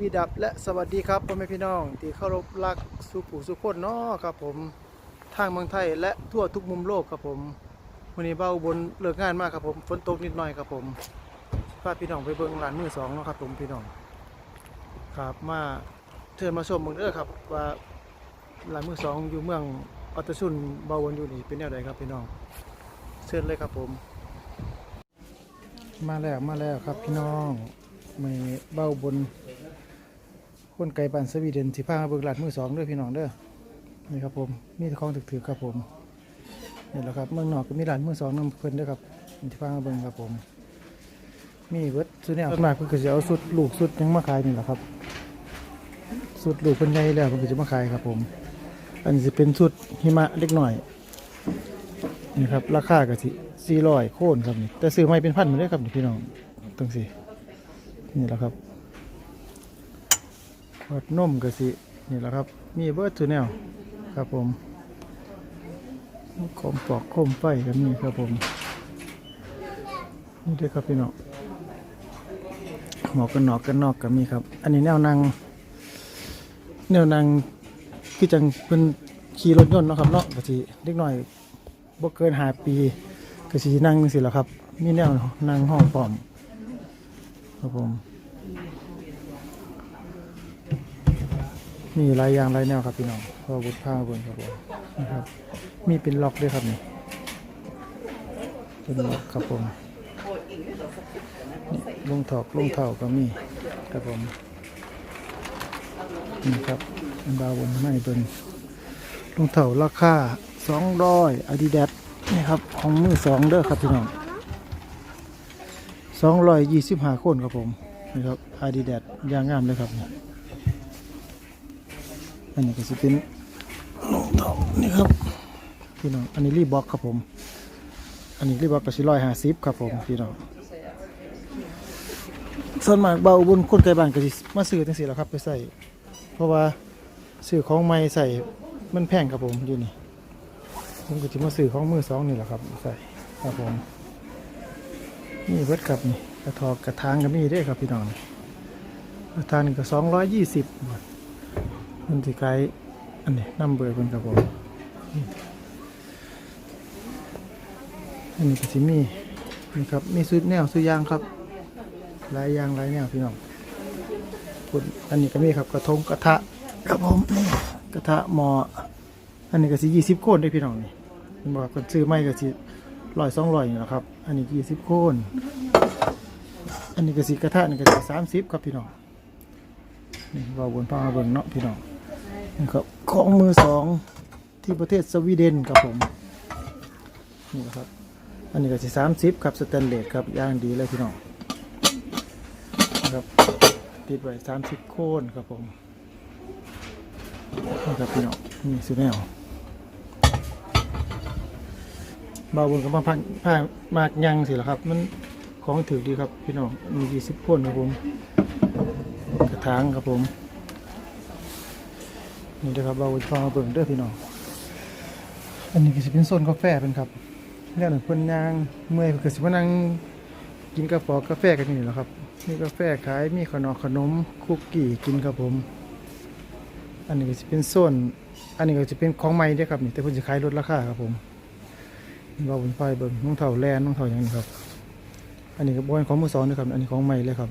วีดับและสวัสดีครับพ่อแม่พี่น้อง ที่เคารพรักสุผูสุขคนเนาะครับผมทางเมืองไทยและทั่วทุกมุมโลกครับผมวันนี้เบ้าบนเลิกงานมากครับผมฝนตกนิดหน่อยครับผมพาพี่น้องไปเบิ่งร้านมือสองเนาะครับผมพี่น้องครับมาเชิญมาชมเมืองเด้อครับว่าร้านมือสองอยู่เมืองอัตชุนเบาวนอยู่นี่เป็นแนวใดครับพี่น้องเชิญเลยครับผม มาแล้วมาแล้วครับพี่น้องมือเบ้าบน คนไก่ปันสวีเดนสิพามาเบิกหลัดมือสองด้วยพี่น้องเด้อนี่ครับผมมีแต่ของถือๆครับผมนี่แหละครับเมืองนอกก็มีหลานมือสองนำเพิ่นด้อครับที่พาเบิ่งครับผม มีเบิดสุดแนวมากเพิ่นก็จะเอาสุดลูกสุดยังมาขายนี่แหละครับสุดลูกเพิ่นใหญ่แล้วเพิ่นก็จะมาขายครับผม อันนี้จะเป็นสุดหิมะเล็กหน่อยนี่ครับราคาก็สิสี่ร้อยโค่นครับนี่แต่ซื้อไม่เป็นพันหมดเลยครับนี่พี่น้องตั้งสินี่แหละครับ วัดนมกะสินี่แหละครับ มีเบิร์ดทูแนวครับผมคมปอกคมไฟก็มีครับผม นี่เด้วยครับพี่น้องหมอกกันนอกกันนอกก็มีครับ อันนี้แนวนางแนวนางคือจังเป็นขี่รถยนต์เนาะครับเนาะกะสิเล็กหน่อยบ่เกินห้าปีกะสินั่งสิแหละครับ มีแนวนั่งห้องปอมครับผม มีหลายอย่างหลายแนวครับพี่น้องพอบุตรผ้าบนครับผมนะครับ มีเป็นล็อกด้วยครับนี่เป็นล็อกครับผมนี่ลงถอกลงเท่าก็มีครับผมนี่ครับเป็นบาวนไม่เป็นลงเท่าราคาสองร้อยอาดิดาสนี่ครับของมือสองเด้อครับพี่น้องสองร้อยยี่สิบห้าคนครับผมนี่ครับอาดิดาสยางงามเลยครับนี่ อันนี้ก็จะเป็นรองเท้านี่ครับพี่น้องอันนี้รีบ็อกครับผม อันนี้รีบ็อกก็สิร้อยห้าสิบครับผมพี่น้องส่วนมากเบาบนคนไกลบ้านก็สิมาซื้อจังซี่แหละครับไปใส่เพราะว่าซื้อของใหม่ใส่มันแพงครับผมอยู่นี่ผมก็จะมาซื้อของมือสองนี่แหละครับใส่ครับผมนี่เบิดครับนี่กระทอกกระทางก็มีเด้อครับพี่น้องกระทางนี่ก็สองร้อยยี่สิบ มันสิไกลอันนี้นำเบอร์เป็นครับผมอันนี้ก็สิมีนี่ครับมีสุดแนวสุดยางครับหลายยางหลายแนวพี่น้องคุณอันนี้ก็มีครับกระทงกระทะครับผมกระทะหมออันนี้ก็สิยี่สิบโคนได้พี่น้องนี่ผมบอกคนซื้อไม่ก็สิร้อยสองร้อยนี่แหละครับ อันนี้ยี่สิบโคนอันนี้ก็สิกระทะนี่ก็สิสามสิบครับพี่น้องนี่ว่าบนผ้าเบิ่งเนาะพี่น้อง นะครับของมือสองที่ประเทศสวีเดนครับผมนี่นะครับ อันนี้ก็สิสามสิบครับสแตนเลสครับย่างดีเลยพี่น้องนะครับติดไว้สามสิบโคนครับผมนี่ครับพี่น้องนี่สุดแนวบาบนกับมาพันผ้ามากยังสิละครับ มันของถือดีครับพี่น้องมียี่สิบโคนครับผม กระถางครับผม นี่นะครับเราจะมาเบิ่งเด้อพี่น้อง อันนี้ก็จะเป็นโซนกาแฟเป็นครับแล้วหนึ่งคนยางเมื่อยเพิ่นก็สิมานั่งกินกาแฟกาแฟกันนี่แหละครับมีกาแฟขายมีขนมขนมคุกกี้กินครับผม อันนี้ก็จะเป็นโซนอันนี้ก็จะเป็นของใหม่เด้อครับนี่แต่เพิ่นจะขายลดราคาครับผมเราบนไฟเบิ่งน้องเถ่าแลนน้องเถ่าอย่างนี้ครับ อันนี้ก็บ่เป็นของมือสองนะครับ อันนี้ของใหม่เลยครับ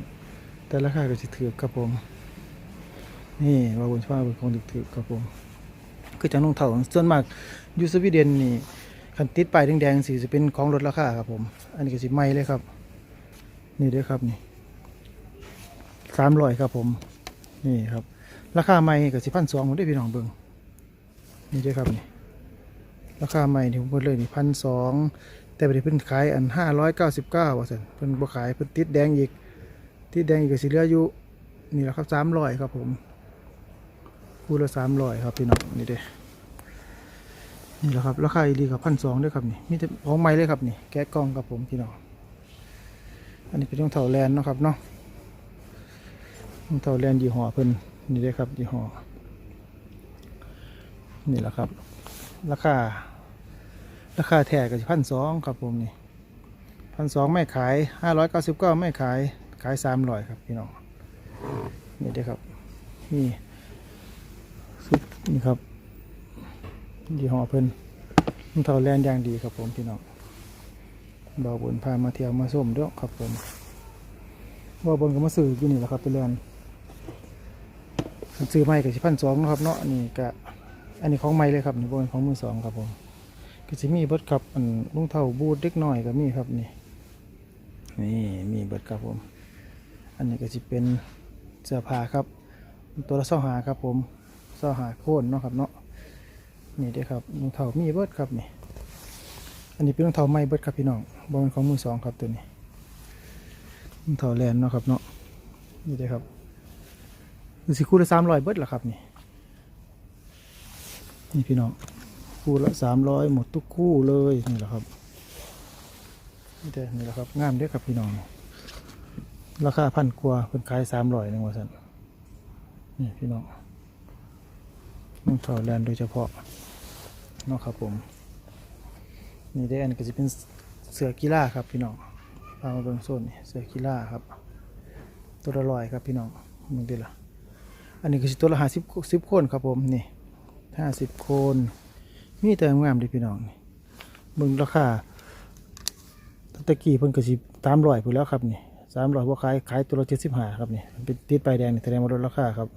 แต่ราคาก็จะถือครับผม นี่ว่าบนฟ้าเป็นของดึกๆครับผมคือจังนงเถ่าส่วนมากยูสวีเดนนี่คันติดป้ายแดงๆสีจะเป็นของลดราคาครับผม อันนี้ก็สิใหม่เลยครับ นี่ด้วยครับนี่สามร้อยครับผม นี่ครับ ราคาใหม่ก็สิพันสองผมได้พี่น้องเบิ่งนี่เด้วยครับนี่ราคาใหม่ที่ผมเพิ่นเลยนี่พันสองแต่ประเดี๋ยวเพิ่นขายอันห้าร้อยเก้าสิบเก้าว่าสันเพิ่นบ่ขายเพิ่นติดแดงอีกติดแดงอีกก็สิเหลืออยู่นี่แหละครับสามร้อยครับผม คู่ละสามร้อยครับพี่น้องนี่เด้นี่แหละครับราคาดีกับพันสองด้วยครับนี่มีแต่ของใหม่เลยครับนี่แกะกล่องครับผมพี่น้องอันนี้เป็นรองเท้าแลนเนาะครับเนาะรองเท้าแลนยี่ห้อเพิ่นนี่เด้ครับยี่ห้อนี่แหละครับ ราคาราคาแท้ก็พันสองครับผมนี่พันสองไม่ขายห้าร้อยเก้าสิบเก้าไม่ขายขายสามร้อยครับพี่น้องนี่เด้อครับนี่ นี่ครับยี่ห้อเพิ่นมันเท่าแลนอย่างดีครับผมพี่น้องบ่าวบนพามาเที่ยวมาส้มด้วยครับผมบ่าวบนก็มาซื้ออยู่นี่แหละครับไปแลนซื้อใหม่กับสิพันสองนะครับเนาะนี่ก็อันนี้ของใหม่เลยครับนี่บ่เป็นของมือสองครับผมก็สิมีเบิดครับอันลุงเท่าบูดเล็กน้อยก็มีครับนี่นี่มีเบิดครับผม อันนี้ก็จะเป็นเสื้อผ้าครับ ตัวละเสาหาครับผม เสาหาโค่นเนาะครับเนาะนี่เด้ครับรองเท้ามีเบิดครับนี่อันนี้เป็นรองเท้าใหม่เบิดครับพี่น้องบอเป็นของมือสองครับตัวนี้รองเท้าแลนเนาะครับเนาะนี่เด้ครับคือสิคู่ละสามร้อยเบิดละครับนี่นี่พี่น้องคู่ละสามร้อยหมดทุกคู่เลยนี่แหละครับนี่เด้นี่แหละครับงามเด้ครับพี่น้องราคาพันกว่าเพิ่นขายสามร้อยหนึ่งว่าสันนี่พี่น้อง น้องเท่าแลนโดยเฉพาะเนาะครับผม นี่ได้อันก็จะเป็นเสือกีฬาครับพี่น้องเอามาเบิ่งโซนนี่เสือกีฬาครับ ตัวละร้อยครับพี่น้องมึงดีละอันนี้ก็สิตัวละห้าสิบสิบคนครับผมนี่ห้าสิบคนมีแต่งามดีพี่น้องนี่เบิ่งราคาตะกี้เพิ่นก็สิตามร้อยพุ่นแล้วครับนี่สามร้อยว่าขายขายตัวละเจ็ดสิบห้าครับนี่เป็นติดป้ายแดงนี่แสดงว่าลดราคาครับ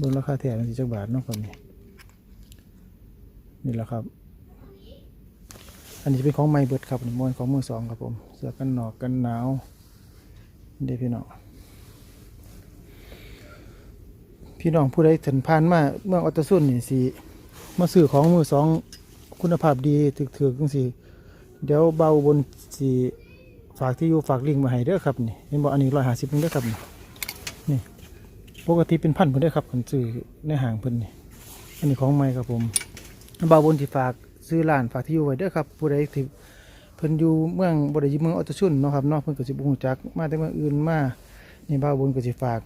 ลดราคาแถมสี่จักบาทเนาะครับนี่นี่แหละครับ อันนี้จะเป็นของไมเบิร์ดครับมวนของมือสองครับผมเสื้อกันหนอกกันหนาวนี่เด้อพี่น้องพี่น้องผู้ใดถึงผ่านมาเมืองอัตตสุนนี่สิมาซื้อของมือสองคุณภาพดีถือๆจังสิเดี๋ยวเบาบนสีฝากที่อยู่ฝากลิงมาให้เด้อครับนี่เห็นบอกอันนี้ร้อยห้าสิบเด้อครับนี่ ปกติเป็นพันเพิ่นเด้ครับคนซื้อในห้างเพิ่นนี่อันนี้ของใหม่ครับผมบาบนที่ฝากซื้อร้านฝากที่อยู่ไว้เด้อครับผู้ใดที่เพิ่นอยู่เมืองบ่ได้อยู่เมืองออตชุนเนาะครับเนาะเพิ่นก็สิบ่ฮู้จักมาแต่เมืองอื่นมานี่บาบนก็สิฝาก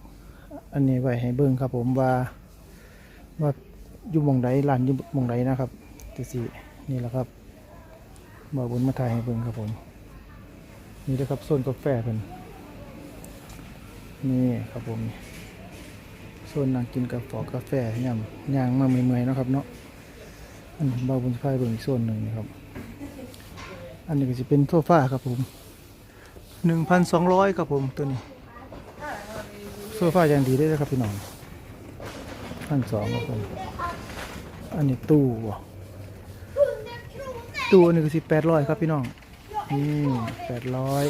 อันนี้ไว้ให้เบิ่งครับ ผมว่าว่าอยู่หมองใดร้านอยู่หมองใดนะครับจังซี่นี่แหละครับบาวบุญมาถ่ายให้เบิ่งครับผมนี่นะครับโซนกาแฟเพิ่นนี่ครับผม นี่โซนนั่งกินกาแฟกาแฟย่ำย่างมาเมื่อยๆนะครับเนาะอันนี้บ่าบุญจะพาไปเบิ่งอีกโซนหนึ่งนะครับ อันนี้ก็จะเป็นโซฟาครับผมหนึ่งพันสองร้อยครับผมตัวนี้โซฟาอย่างดีได้เลยครับพี่น้องพันสองครับผมอันนี้ตู้ตู้หนึ่งสิบแปดร้อยครับพี่น้องนี่แปดร้อย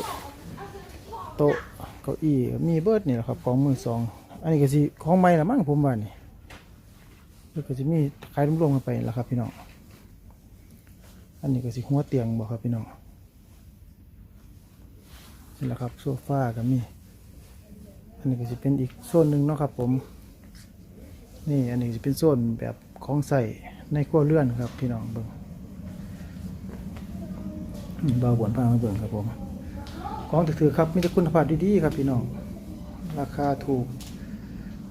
โต๊ะเก้าอี้มีเบิร์ดนี่แหละครับของมือสอง อันนี้ก็สิของใหม่ละมั้งผมว่านี่แล้วก็จะมีขายรวมๆกันไปล้วครับพี่น้อง อันนี้ก็สิหัวเตียงบอกครับพี่น้องนี่แหละครับโซฟาก็มี อันนี้ก็จะเป็นอีกโซนหนึ่งเนาะครับผม นี่อันนี้จะเป็นโซนแบบของใส่ในครัวเรือนครับพี่น้องเบิ่งบาวบวนพามาเบิ่งครับผม ของถือครับมีแต่คุณภาพดีๆครับพี่น้อง ราคาถูก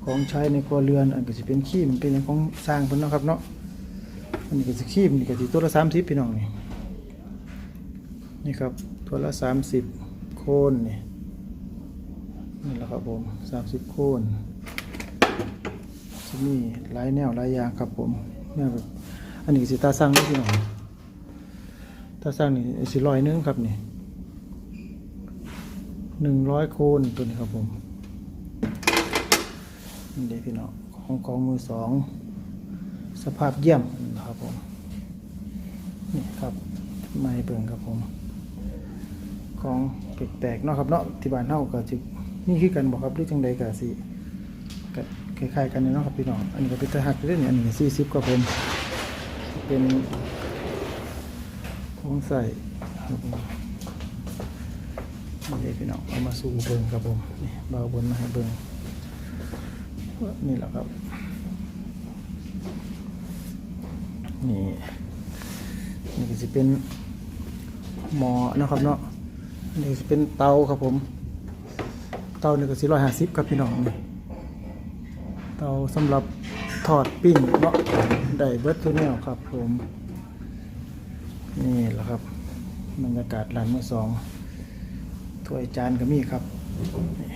ของใช้ในครัวเรือนอันก็จะเป็นขี้มเป็นของสร้างเพิ่นเนาะครับเนาะอันนี้ก็สิขี้มนี่ก็สิตัวละ30พี่น้องนี่นี่ครับตัวละ30โคนนี่นี่แหละครับผม30โคนจะมีหลายแนวหลายอย่างครับผมแนวแบบอันนี้ก็สิตาสั่งพี่น้องถ้าสร้างนี่สิร้อยนึงครับนี่หนึ่งร้อยโคนตัวนี้ครับผม นี่เด็พี่น้องของของมือสองสภาพเยี่ยมนะครับผมนี่ครับไม้เบิ่งครับผมของแปลกๆเนาะครับเนาะที่บ้านเฮาก็สินี่คือกันบอกครับหรือจังใดก็สิก็คล้ายๆกันเนาะครับพี่น้องอันนี้ก็เป็นตะหักเล่นนี่อันนี้สี่สิบครับผมเป็นของใส่ครับผมนี่พี่น้องเอามาสู่เบิงครับผมนี่เบาบนมาให้เบิ่ง นี่แหละครับ นี่นี่ก็จะเป็นหมอนะครับเนาะนี่จะเป็นเตาครับผม เตานี่ก็สี่ร้อยห้าสิบครับพี่น้องนี่เตาสำหรับทอดปิ้งเนาะได้เบิร์ตทุกแนวครับผม นี่แหละครับบรรยากาศร้านมือสองถ้วยจานก็มีครับนี่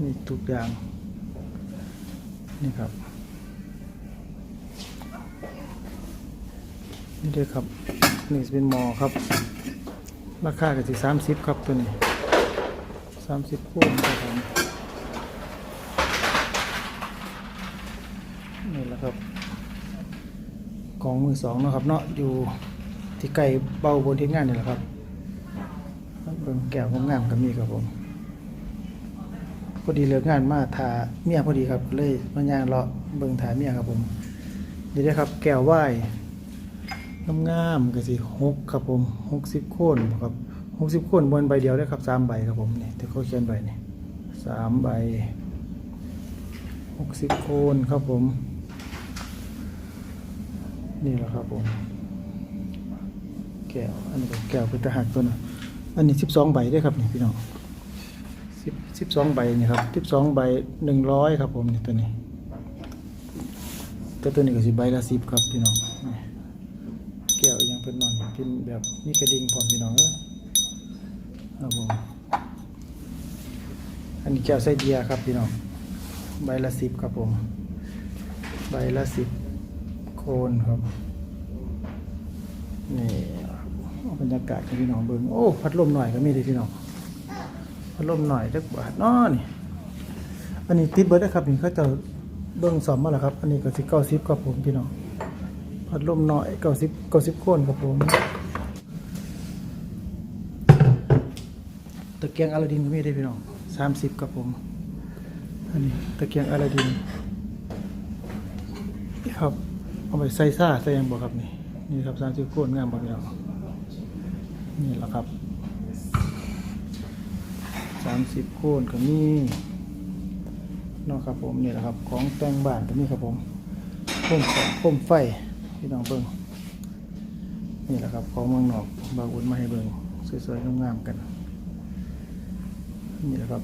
มีทุกอย่าง นี่ครับ นี่เลยครับ นี่เป็นหมอครับ ราคาก็สิสามสิบครับตัวนี้สามสิบคู่ครับผมนี่แหละครับกองมือสองนะครับเนาะอยู่ที่ไก่เบาบนที่งานนี่แหละครับเบิ่งแก้วงามๆก็มีครับผม อดีเลิกงานมาทาเมียพอดีครับ เลยมาย่างเลาะเบิ่งทาเมียครับผมนี่ได้อครับ แก้วไหว้งามๆก็สิหกครับผมหกสิบโคนครับหกสิบโคนบนใบเดียวได้ครับสามใบครับผมนี่ที่เขาเขียนใบนี่สามใบหกสิบโคนครับผม นี่แหละครับผม แก้วอันนี้แก้วเป็นตะหักตัวนึงอันนี้สิบสองใบได้ครับนี่พี่น้อง สิบสิบสองใบนี่ครับสิบสองใบหนึ่งร้อยครับผมนี่ตัวนี้แต่ตัวนี้ก็สิใบละสิบครับพี่น้องแก้วยังเป็นนอนเป็นแบบมีกระดิ่งพร้อมพี่น้องเอ้ยครับผมอันนี้แก้วไส้เดียครับพี่น้องใบละสิบครับผม ใบละสิบโคนครับนี่บรรยากาศพี่น้องเบิ่งโอ้พัดลมหน่อยก็มีเลยพี่น้อง พัดลมหน่อยจักบาทน้อนี่อันนี้ติดเบิร์ดนะครับนี่เขาจะเบิ่งสอมมาแล้วครับ อันนี้ก็สิบเก้าสิบครับผมพี่น้องพัดลมหน่อยเก้าสิบเก้าสิบโคนครับผมตะเกียงอลาดินก็มีได้พี่น้องสามสิบครับผมอันนี้ตะเกียงอลาดินนี่ครับเอาไปใส่ซ่าใส่ยังบ่ครับนี่นี่ครับสามสิบโคนงามบ่พี่น้องนี่แหละครับามสิบโคนก็มีเนาะครับผมนี่แหละครับ ของแต่งบ้านก็มีครับผมโคมของโคมไฟพี่น้องเบิ่งนี่แหละครับของเมืองนอกบาอุ่นมาให้เบิ่งสวยๆงามๆกัน นี่แหละครับ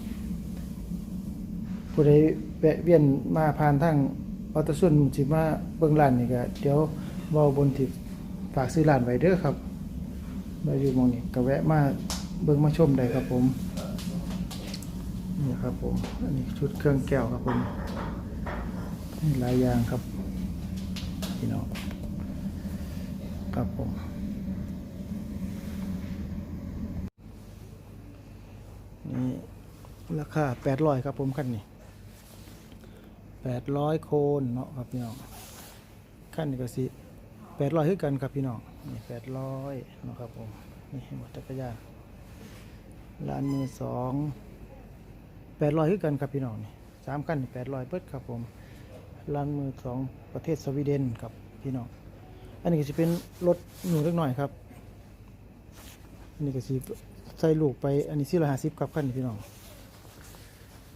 ผู้ใดแวะเวียนมาผ่านทางออตซุนสิมาเบิ่งร้านนี่ก็เดี๋ยวเว้าบนที่ฝากซื้อร้านไว้เด้อครับมาอยู่มองนี้ก็แวะมาเบิ่งมาชมได้ครับผม นี่ครับผมอันนี้ชุดเครื่องแก้วครับผมนี่หลายอย่างครับพี่น้องครับผมนี่ราคา800ครับผมคันนี้แปดร้อยโคนเนาะครับพี่น้องขั้นนี้ก็สิแปดร้อยคือกันครับพี่น้องนี่แปดร้อยนาะครับผมนี่หมดจักรยานร้านมือสอง แปดร้อยคือกันครับพี่น้องนี่สามขั้นแปดร้อยเปิดครับผมร้านมือสองประเทศสวีเดนครับพี่น้องอันนี้ก็จะเป็นรถหนูเล็กหน่อยครับอันนี้ก็สิใส่ลูกไปอันนี้สี่ร้อยห้าสิบครับขั้นพี่น้อง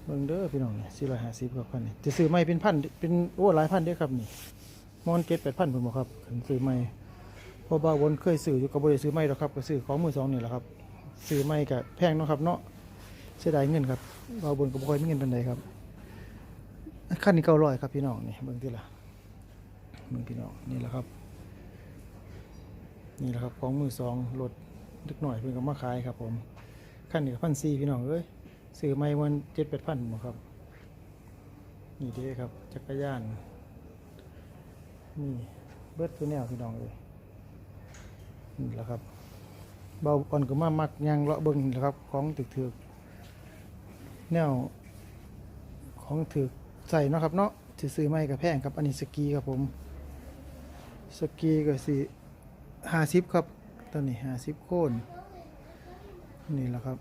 เบิ่งเด้อพี่น้องนี่สี่ร้อยห้าสิบครับพันนี่จะซื้อไม่เป็นพันเป็นโอ้หลายพันเด้อครับนี่มอนเก็ตแปดพันผมบอกครับขันซื้อไม่พราะบางวนเคยซื้ออยู่กับบริษัทซื้อไม่หรอกครับก็ซื้อของมือสองนี่แหละครับซื้อไม่กับแพงเนาะครับเนาะ เสียดายเงินครับบางวนก็บ่ค่อยมีเงินเปานใดครับขั้นนี้เก้าร้อยครับพี่น้องนี่เบิ่งที่ละเบิ่งพี่น้องนี่แหละครับ นี่แหละครับของมือสองรถเล็กหน่อยเพิ่นก็มาขายครับ ผมขั้นนี้พันสี่พี่น้องเอ้ยซื้อไม่วันเจ็ดแปดพันบ่ครับนี่เด้ครับจักรยานนี่เบิดตัวแนวพี่น้องเลยนี่แหละครับเบาอ่อนก็มามักยางเลาะเบิ้งนะครับ ของถึกถือ แนวของถือใส่เนาะครับเนาะถือซื้อไม่กับแพงครับอันนี้สกีครับผม สกีก็สิห้าสิบครับตอนนี้ห้าสิบโคนนี่แหละครับ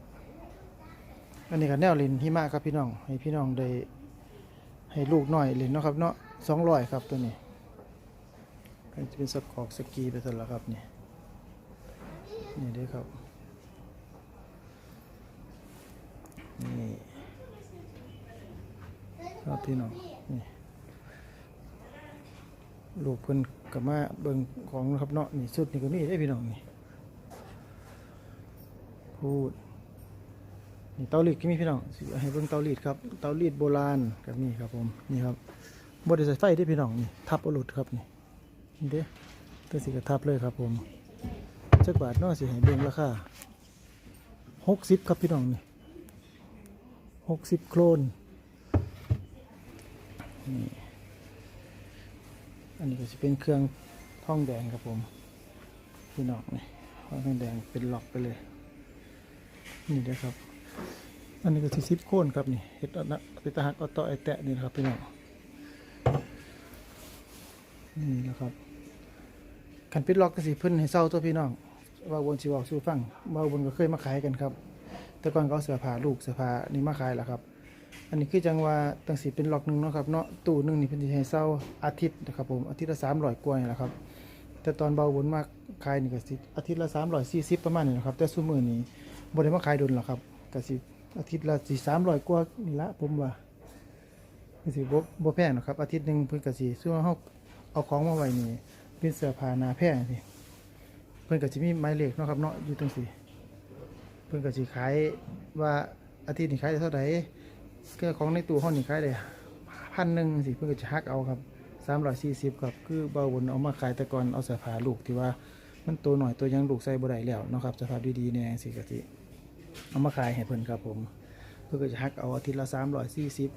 อันนี้ก็แนวเล่นหิมะครับพี่น้อง ให้พี่น้องได้ให้ลูกหน่อยเล่นเนาะครับเนาะสองร้อยครับตัวนี้ก็จะเป็นสกอกสกีไปเสล้วครับนี่นี่เด้ครับนี่ ครับพี่น้องนี่ลูกเพิ่นกับมาเบิ่งของครับเนาะนี่สุดนี่ก็มีได้พี่น้องนี่พูดนี่เตารีดก็มีพี่น้องสิให้เบิ่งเตารีดครับเตารีดโบราณกับนี่ครับผมนี่ครับบไดใส่ไฟที่พี่น้องนี่ทับอาหลุดครับนี่นี่เด้ตัวสีกระทับเลยครับผมจักบาทเนาะสิให้เบิ่งราคาหกสิบครับพี่น้องนี่หกสิบโครน นี่อันนี้ก็จะเป็นเครื่องท่องแดงครับผมพี่น้องนี่ท่องแดงเป็นล็อกไปเลย นี่นะครับ อันนี้ก็สิซิปโคนครับนี่เห็ดอันนะไปตาหักเอาต่อไอแตะนี่นะครับพี่น้องนี่นะครับขันปิดล็อกก็สิเพิ่นให้เศร้าตัวพี่น้องว่าบนสิบอกสู้ฟังว่าบนก็เคยมาขายกันครับ แต่ก่อนก็เอาเสื้อผ้าลูกเสื้อผ้านี่มาขายแล้วครับ อันนี้คือจังว่าตั้งสีเป็นล็อกหนึ่งเนาะครับเนาะตู้หนึ่งนี่เพิ่นสิให้เศร้าอาทิตย์นะครับผมอาทิตย์ละ300กว่านี่แหละครับแต่ตอนเบาบนมากขายนี่ก็สิอาทิตย์ละ340ประมาณนี้นะครับแต่ซุมื้อนี้บ่ได้มาขายดุลหรอกครับก็สิอาทิตย์ละสิ300กว่านี่ละผมว่าก็สิบบ่แพงหรอครับ อาทิตย์หนึ่งเพิ่อนกสิซื้อมาเฮาเอาของมาไว้นี่เป็นเสื้อผ้าหนาแพงนี่เพิ่อนกสิมีหมายเลขเนาะครับเนาะอยู่จังซี่เพิ่อนกสิขายว่าอาทิตย์นี้ขายได้เท่าไหร่ เครื่อของในตู้ห้องนี่ขายได้พันหนึ่งสิเพิ่นก็จะหักเอาครับสามร้อยสี่สิบครับคือเบาบนเอามาขายแต่ก่อนเอาสื้อผ้าลูกที่ว่ามันตัวหน่อยตัวยังลูกใส่บ่ได้แล้วนะครับสภาพดีๆเนี่ยสิก็สิเอามาขายให้เพิ่นครับผมเพิ่นก็จะหักเอาอาทิตย์ละสามร้อยสี่สิบ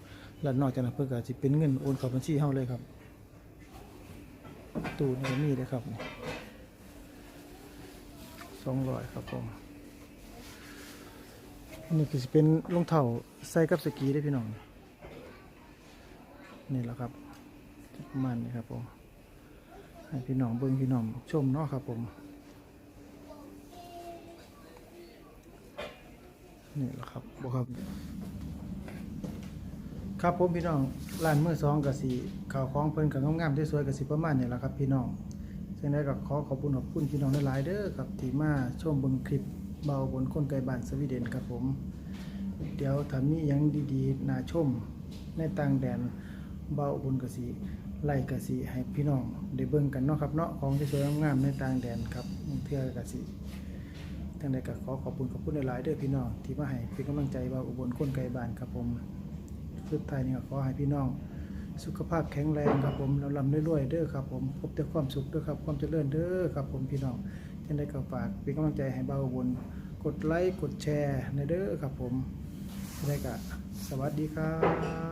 แล้วนอกจากนั้นเพิ่นก็สิเป็นเงินโอนเข้าบัญชีเฮาเลยครับ ตู้นี่มีเลยครับสองร้อยครับผม อันนี้คือสิเป็นรองเท้าใส่กับสกีได้พี่น้อง นี่แหละครับประมาณนี้ครับผมให้พี่น้องเบิ่งพี่น้องชมเนาะครับผม นี่แหละครับบครับ ครับผมพี่น้องร้านมือสองกับสีข่าวของเพิ่นกับงามๆสวยกับสีประมาณนี้แหละครับ พี่น้องซึ่งได้ก็ขอขอบคุณขอบคุณพี่น้องหลายๆเด้อครับที่มาชมเบิ่งคลิป เบาบนคนไกลบ้านสวีเดนครับผม เดี๋ยวถ้ามีหยังดีๆน่าชมในต่างแดนเบาบนกสีไล่กสีให้พี่น้องได้เบิ่งกันเนาะครับเนาะของที่สวยงามๆในต่างแดนครับเทื่อกสีทั้งใดก็ขอขอบคุณขอบคุณหลายๆเด้อพี่น้องที่มาให้เป็นกำลังใจเบาอุบลคนไกลบ้านครับผมสุดท้ายนี้ก็ขอให้พี่น้อง สุขภาพแข็งแรงครับผมลำลำรวยๆเด้อครับผมพบแต่ความสุขเด้อครับความเจริญเด้อครับผมพี่น้องันได้ก็ฝากเป็นกำลังใจให้เบาบนกดไลค์กดแชร์ในเด้อครับผมได้ก็สวัสดีครับ